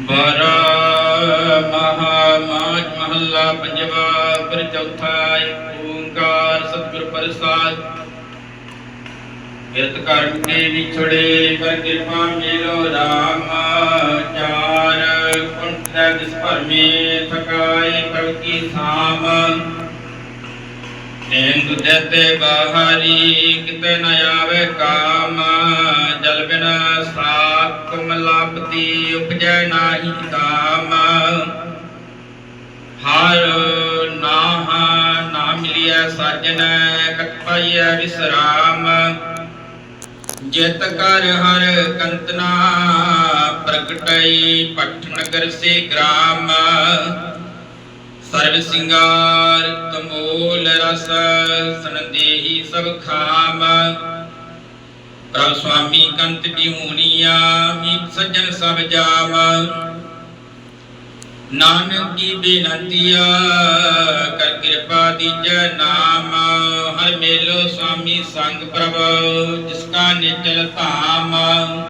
ਬਾਰਾ ਮਹਾ ਮਾਜ ਮਹੱਲਾ ਪੰਜਵਾ ਪਰ ਚੌਥਾ ਓੰਕਾਰ ਸਤਿਗੁਰ ਪ੍ਰਸਾਦ ਕਿਰਤ ਕਰਮ ਵਿਛੜੇ ਕਰ ਕਿਰਪਾ ਮੇਲੋ ਰਾਮ ਚਾਰ ਕੁੰਠ ਜਿਸ ਭਰਮੇ ਥਕਾਈ ਪ੍ਰਭ ਕੀ ਥਾਮ ਨੇਂਦ ਦੇਤੇ ਬਾਹਰੀ ਕਿਤੇ ਨ ਆਵੇ ਕਾਮ ਸਾਕ ਉਪਜੈ ਨਾਹੀ ਕਾਮ ਹਰ ਨਾਹ ਨਾ ਮਿਲਿਆ ਸਾਜਨ ਕਤ ਪਾਈਐ ਵਿਸਰਾਮ। ਜਿਤ ਕਰ ਹਰ ਕੰਤਨਾ ਪ੍ਰਗਟਈ ਪਠ ਨਗਰ ਸੇ ਗ੍ਰਾਮ। ਸਰਬ ਸਿੰਗਾਰ ਤਮੋਲ ਰਸ, ਸਨਦੇਹੀ ਸਭ ਖਾਮ। ਪ੍ਰਭ ਸੁਆਮੀ ਕੰਤ ਬਿਹੂਨੀਆ ਮੀਤ ਸੱਜਣ ਸਭ ਜਾਮ ਨਾਨਕ ਕੀ ਬੇਨੰਤੀਆ ਕਰ ਕਿਰਪਾ ਦੀਜੈ ਨਾਮ, ਹਰ ਮੇਲੋ ਸੁਆਮੀ ਸੰਗ ਪ੍ਰਭ ਜਿਸ ਕਾ ਨਿਚਲ ਧਾਮ